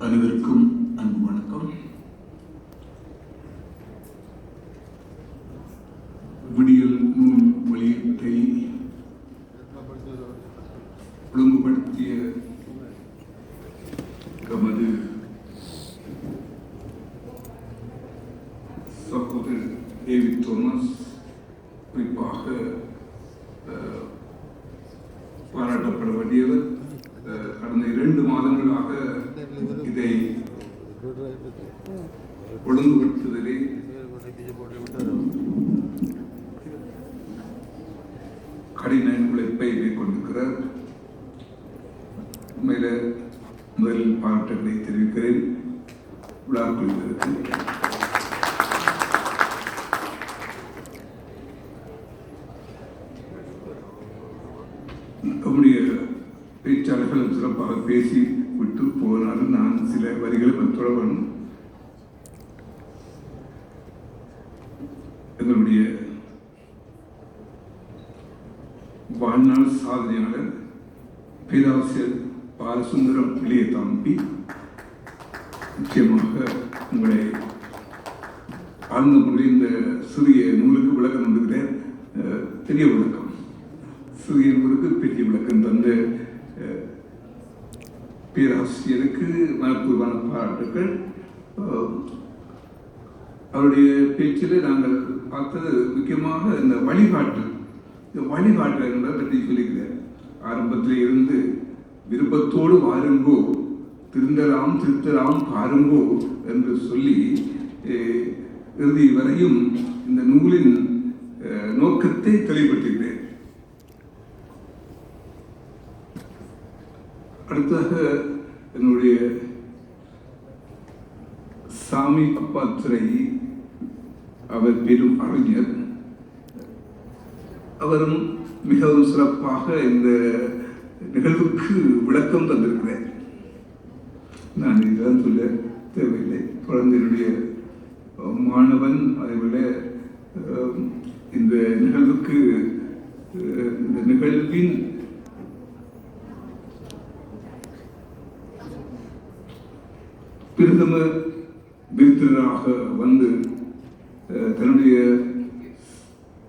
அனைவருக்கும் அன்பு வணக்கம். விடியல் நூல் வெளியீட்டை ஒழுங்குபடுத்திய எமது சகோதரர் டேவிட் தோமஸ் நம்முடைய பேச்சாளர்கள் சிறப்பாக பேசி விட்டு போனாலும் நான் சில வரிகளை தொடரணும் எங்களுடைய வாழ்நாள் சாதனையாளர் பேராசிரியர் பாலசுந்தரம் இளைய தம்பி நிச்சயமாக உங்களை ஆழ்ந்த முறையில் இந்த சிறிய நூலுக்கு விளக்கம் வந்துகிறேன் அஹ், பெரிய விளக்கம். சிறிய நூலுக்கு பெரிய விளக்கம் தந்த அஹ், பேராசிரியருக்கு மனப்பூர்வமான பாராட்டுகள் அவருடைய பேச்சில் நாங்கள் பார்த்தது முக்கியமாக இந்த வழிகாட்டல். இந்த வழிகாட்டல் என்பதை பற்றி சொல்லிக்கிறேன் ஆரம்பத்தில் இருந்து விருப்பத்தோடு வாருங்கோ திருந்தலாம் திருத்தலாம் பாருங்கோ என்று சொல்லி அஹ், இறுதி வரையும் இந்த நூலின் அஹ், நோக்கத்தை தெளிவுபடுத்துகிறேன் அடுத்ததாக என்னுடைய சாமி அப்பாத்துறை அவர் பெரும் அறிஞர். அவரும் மிகவும் சிறப்பாக இந்த நிகழ்வுக்கு விளக்கம் தந்திருக்கிறார். நான் இதுதான் சொல்ல தேவையில்லை. குழந்தையினுடைய மாணவன் அதைவிட அஹ், இந்த நிகழ்வுக்கு இந்த நிகழ்வின் பிரதம விருந்தினராக வந்து தன்னுடைய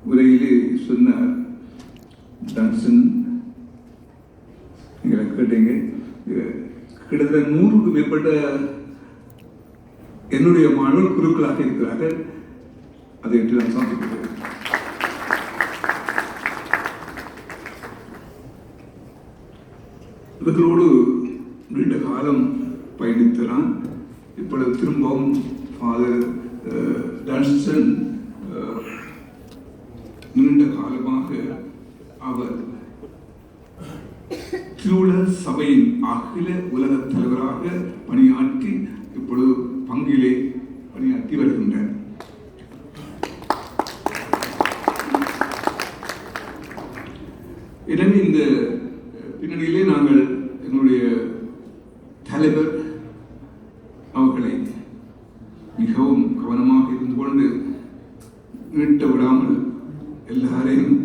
உரையிலே சொன்னார். டன்சன் நீங்கள் கேட்டீங்க. கிட்டத்தட்ட நூறுக்கு மேற்பட்ட என்னுடைய மாணவர் குருக்களாக இருக்கிறார்கள் அதை என்று நான் சமர்ப்பிக்கிறேன் இவர்களோடு நீண்ட காலம் பயணித்தலாம். இப்பொழுது திரும்பவும் ஃபாதர் டன்ஸ்டன் uh, uh, நீண்ட காலமாக அவர் திருவுலக சபையின் அகில உலக தலைவராக பணியாற்றி இப்பொழுது பங்கிலே பணியாற்றி வருகின்றார் எனவே இந்த பின்னணியிலே நாங்கள் எங்களுடைய தலைவர் அவர்களை மிகவும் கவனமாக இருந்து கொண்டு நீட்ட விடாமல் எல்லாரையும்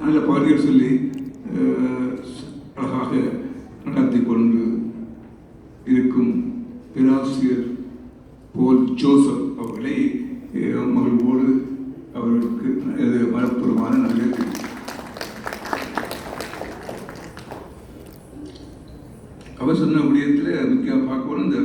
நல்ல பாடல்கள் சொல்லி அழகாக நடத்தி கொண்டு இருக்கும் பேராசிரியர் போல் ஜோசப் அவர்களை அஹ், மகிழ்வோடு அவர்களுக்கு எனது மனப்பூர்வமான நன்றி அவர் சொன்ன விடயத்தில் முக்கியம் பார்க்கணும் இந்த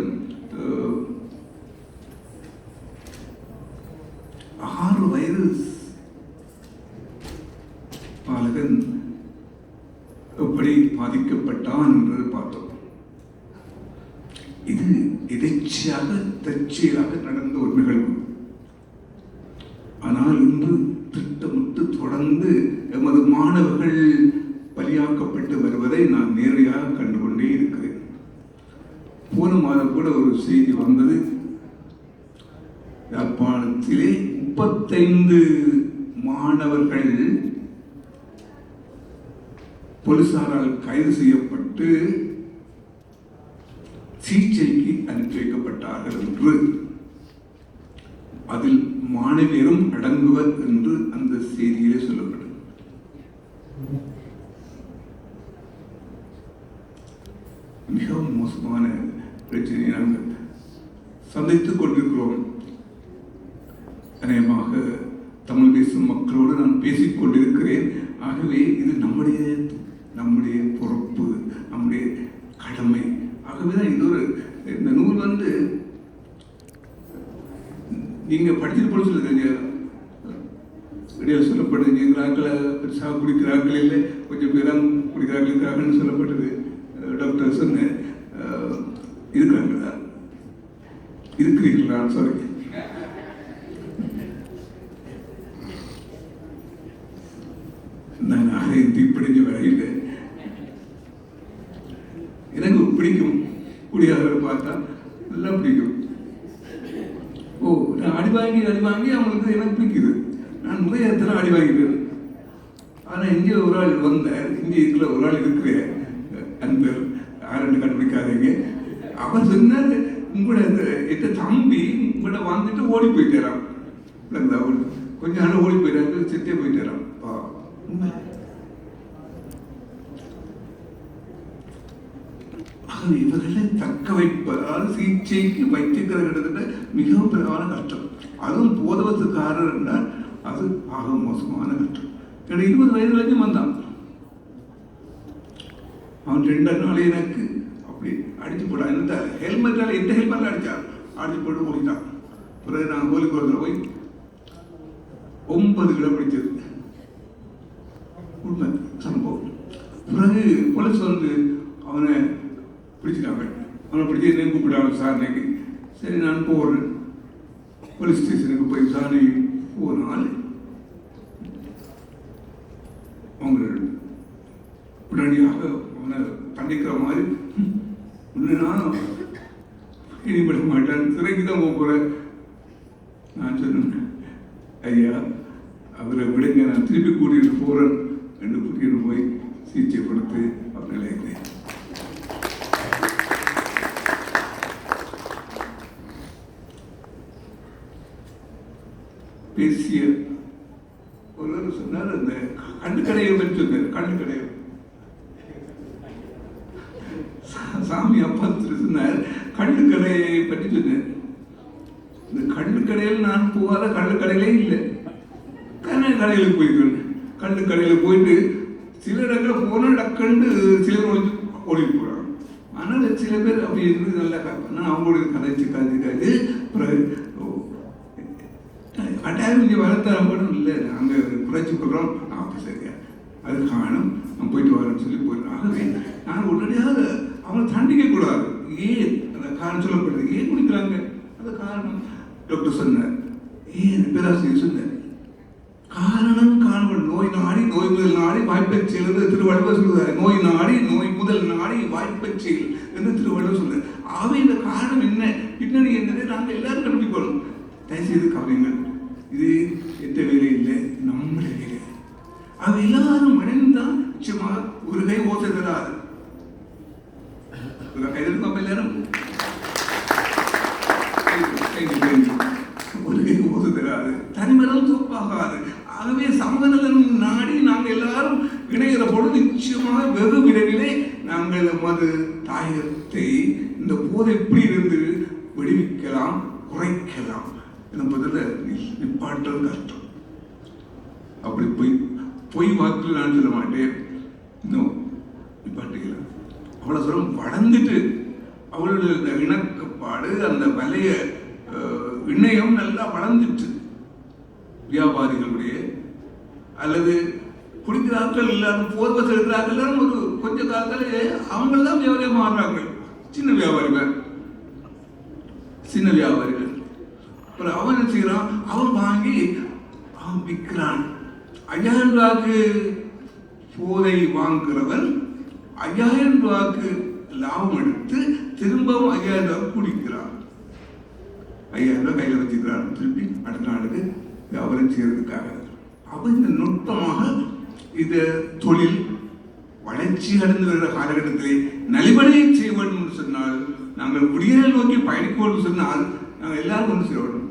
இது எதேச்சையாக தற்செயலாக நடந்த ஒரு நிகழ்வு ஆனால் இன்று திட்டமிட்டு தொடர்ந்து எமது மாணவர்கள் பலியாக்கப்பட்டு வருவதை நான் நேரடியாக கண்டுகொண்டே இருக்கிறேன். போன மாதம் கூட ஒரு செய்தி வந்தது. யாழ்ப்பாணத்திலே முப்பத்தைந்து மாணவர்கள் போலீசாரால் கைது செய்யப்பட்டு சிகிச்சைக்கு அனுப்பி வைக்கப்பட்டார்கள் என்று. அதில் மாணவியரும் அடங்குவர் என்று அந்த செய்தியிலே சொல்லப்படும் மிகவும் மோசமான பிரச்சனையை நாங்கள் சந்தித்துக் கொண்டிருக்கிறோம். அநேகமாக தமிழ் பேசும் மக்களோடு நான் பேசிக் கொண்டிருக்கிறேன். ஆகவே இது நம்முடைய நம்முடைய பொறுப்பு நம்முடைய கடமை. ஆகவேதான் இது ஒரு இந்த நூல் வந்து நீங்க படிச்சிருப்போம் போல சொல்லுங்க இடையில சொல்லப்படுது எங்களாக்களை பெருசாக குடிக்கிறார்கள் இல்லை கொஞ்சம் பேரும் குடிக்கிறார்கள் இருக்கிறார்கள்னு சொல்லப்பட்டது. அஹ் டாக்டர் சொன்ன அஹ், இருக்கிறாங்களா இருக்கிறீர்களா? சாரி நான் ஆலயம் தீப்பிடிஞ்ச வரையில்லை எனக்கு பிடிக்கும் குடியாரரை பார்த்தா நல்லா பிடிக்கும் ஓ நான் அடி வாங்கி அடி வாங்கி அவங்களுக்கு எனக்கு பிடிக்குது நான் முதல் ஆனால் இங்கே ஒரு ஆள் வந்த இங்கே இதில் ஒரு ஆள் இருக்கிற. அன்பர் யாருன்னு கண்டுபிடிக்காதீங்க. அவர் சொன்னார் உங்களோட இந்த எட்ட தம்பி உங்களோட வந்துட்டு ஓடி போயிட்டாராம். அவர்? கொஞ்ச நாள் ஓடி போயிட்டாரு செத்தே போயிட்டாராம். பா ஆகவே இவர்களை தக்க வைப்பதால் அதாவது சிகிச்சைக்கு வைத்திருக்கிற கிட்டத்தட்ட மிகவும் பிரதான கஷ்டம். அதுவும் போதவத்துக்காரர் என்றால் அது ஆக மோசமான கஷ்டம் எனக்கு இருபது வயது வரைக்கும் வந்தான். அவன் ரெண்டு நாள் எனக்கு அப்படி அடிச்சு போட்டான் இந்த ஹெல்மெட்டால் எந்த ஹெல்மெட்டில் அடிச்சான் அடிச்சு? போட்டு போயிட்டான் பிறகு நான் கோலிக்குளத்தில் போய் ஒன்பது கிலோ பிடிச்சது. உண்மை சம்பவம். பிறகு போலீஸ் வந்து அவனை பிடிச்சிட்டாங்க. அவனை பிடிச்சி என்ன கூப்பிட்டாங்க விசாரணைக்கு சரி நான் போகிறேன் போலீஸ் ஸ்டேஷனுக்கு போய் விசாரணை போனால் அவங்க உடனடியாக அவனை தண்டிக்கிற மாதிரி உன்னை நான் இனிபட மாட்டேன். சிறைக்கு தான் போக போகிறேன் நான் சொன்னேன் ஐயா அவரை விடுங்க. நான் திருப்பி கூட்டிகிட்டு போகிறேன் என்று கூட்டிகிட்டு போய் சிகிச்சை கொடுத்து அவர் பேசிய ஒருவர் சொன்னார் அந்த கண்ணு கடையை பற்றி சொன்னார். கண்ணு கடையை சாமி அப்பா சொன்னார் கண்ணு கடையை பற்றி சொன்னார். இந்த கண்ணு கடையில் நான் போகாத கண்ணு கடையிலே இல்லை. கண்ணு கடையில் போயிருக்கேன் கண்ணு கடையில் போயிட்டு சில இடங்களில் போனால் டக்குன்னு சிலர் ஓடி போகிறாங்க ஆனால் சில பேர் அப்படி இருந்து நல்லா நான் அவங்களுடைய கதைச்சு கதை பிறகு கட்டாயம் இங்கே வளர்த்தாரம் கூட இல்லை. நாங்கள் குறைச்சி கொடுக்குறோம் அப்போ சரியா அது காணும் நான் போயிட்டு வரேன்னு சொல்லி போயிடுறோம் ஆகவே நான் உடனடியாக அவங்களை தண்டிக்க கூடாது. ஏன்? அந்த காரணம் சொல்லப்படுது. ஏன் குடிக்கிறாங்க? அந்த காரணம் டாக்டர் சொன்னார். ஏன்? பேராசிரியர் சொன்னார். காரணம் காரணம் நோய் நாடி நோய் முதல் நாடி வாய்ப்பச் செயல் என்று திருவள்ளுவர் சொல்கிறார் நோய் நாடி நோய் முதல் நாடி வாய்ப்பச் செயல் என்று திருவள்ளுவர் சொல்றார் ஆகவே இந்த காரணம் என்ன? பின்னணி என்னதை? நாங்கள் எல்லாரும் கண்டுபிடிக்கணும் தயவுசெய்து கவனிங்கள் இது எந்த வேலை இல்லை நம்முடைய வேலை அது எல்லாரும் இணைந்தான் நிச்சயமாக ஒரு கை ஓசை தராது ஒரு கை தரும் நம்ம எல்லாரும் Thank you, தராது தனிமரம் தோப்பாகாது ஆகவே சமநலன் நாடி நாங்கள் எல்லாரும் இணைகிற பொழுது நிச்சயமாக வெகு விரைவிலே நாங்கள் நமது தாயகத்தை இந்த போதை எப்படி இருந்து விடுவிக்கலாம் குறைக்கலாம் என்பதில் நிப்பாட்டம் கஷ்டம். அப்படி பொய் பொய் வாக்கில் நான் சொல்ல மாட்டேன். இன்னும் நிப்பாட்டிக்கலாம் அவ்வளோ தூரம் வளர்ந்துட்டு அவளுடைய இந்த இணக்கப்பாடு அந்த வலையை இணையம் நல்லா வளர்ந்துட்டு வியாபாரிகளுடைய அல்லது குடிக்கிறார்கள் இல்லாத போர்வஸ் இருக்கிறார்கள் ஒரு கொஞ்ச காலத்தில் அவங்க தான் வியாபாரியாக மாறுறாங்க. சின்ன வியாபாரிகள். சின்ன வியாபாரிகள். அப்புறம் அவன் என்ன செய்கிறான் அவன் வாங்கி அவன் விற்கிறான். ஐயாயிரம் ரூபாய்க்கு போதை வாங்குகிறவன் ஐயாயிரம் ரூபாய்க்கு லாபம் எடுத்து திரும்பவும் ஐயாயிரம் ரூபாய் குடிக்கிறான். ஐயாயிரம் ரூபாய் கையில் வச்சுக்கிறான். திருப்பி அடுத்த நாளுக்கு வியாபாரம் செய்யறதுக்காக. அப்போ இந்த நுட்பமாக இந்த தொழில் வளர்ச்சி அடைந்து வருகிற காலகட்டத்திலே நலிவடையை செய்ய வேண்டும் என்று சொன்னால் நாங்கள் விடியலை நோக்கி பயணிக்க வேண்டும் சொன்னால் நாங்கள் எல்லாரும் ஒன்று சேர வேண்டும்.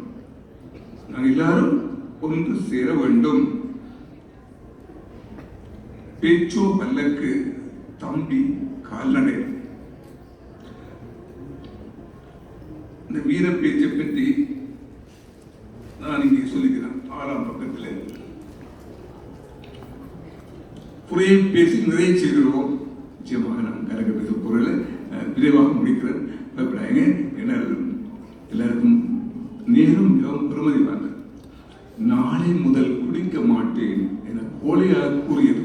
நாங்கள் எல்லாரும் ஒன்று சேர வேண்டும். பேச்சோ பல்லக்கு தம்பி கால்நடை இந்த வீர பேச்சை பற்றி நான் இங்கே சொல்லுகிறேன். ஆறாம் பக்கத்தில். குறைய பேசி நிறைய செய்கிறோம் நிச்சயமாக நான் கலக்க பேச பொருளை விரைவாக முடிக்கிறேன். பயப்படாங்க எல்லாருக்கும் நேரம் மிகவும் பெருமதி வாங்க நாளை முதல் குடிக்க மாட்டேன் என கோழையாக கூறியது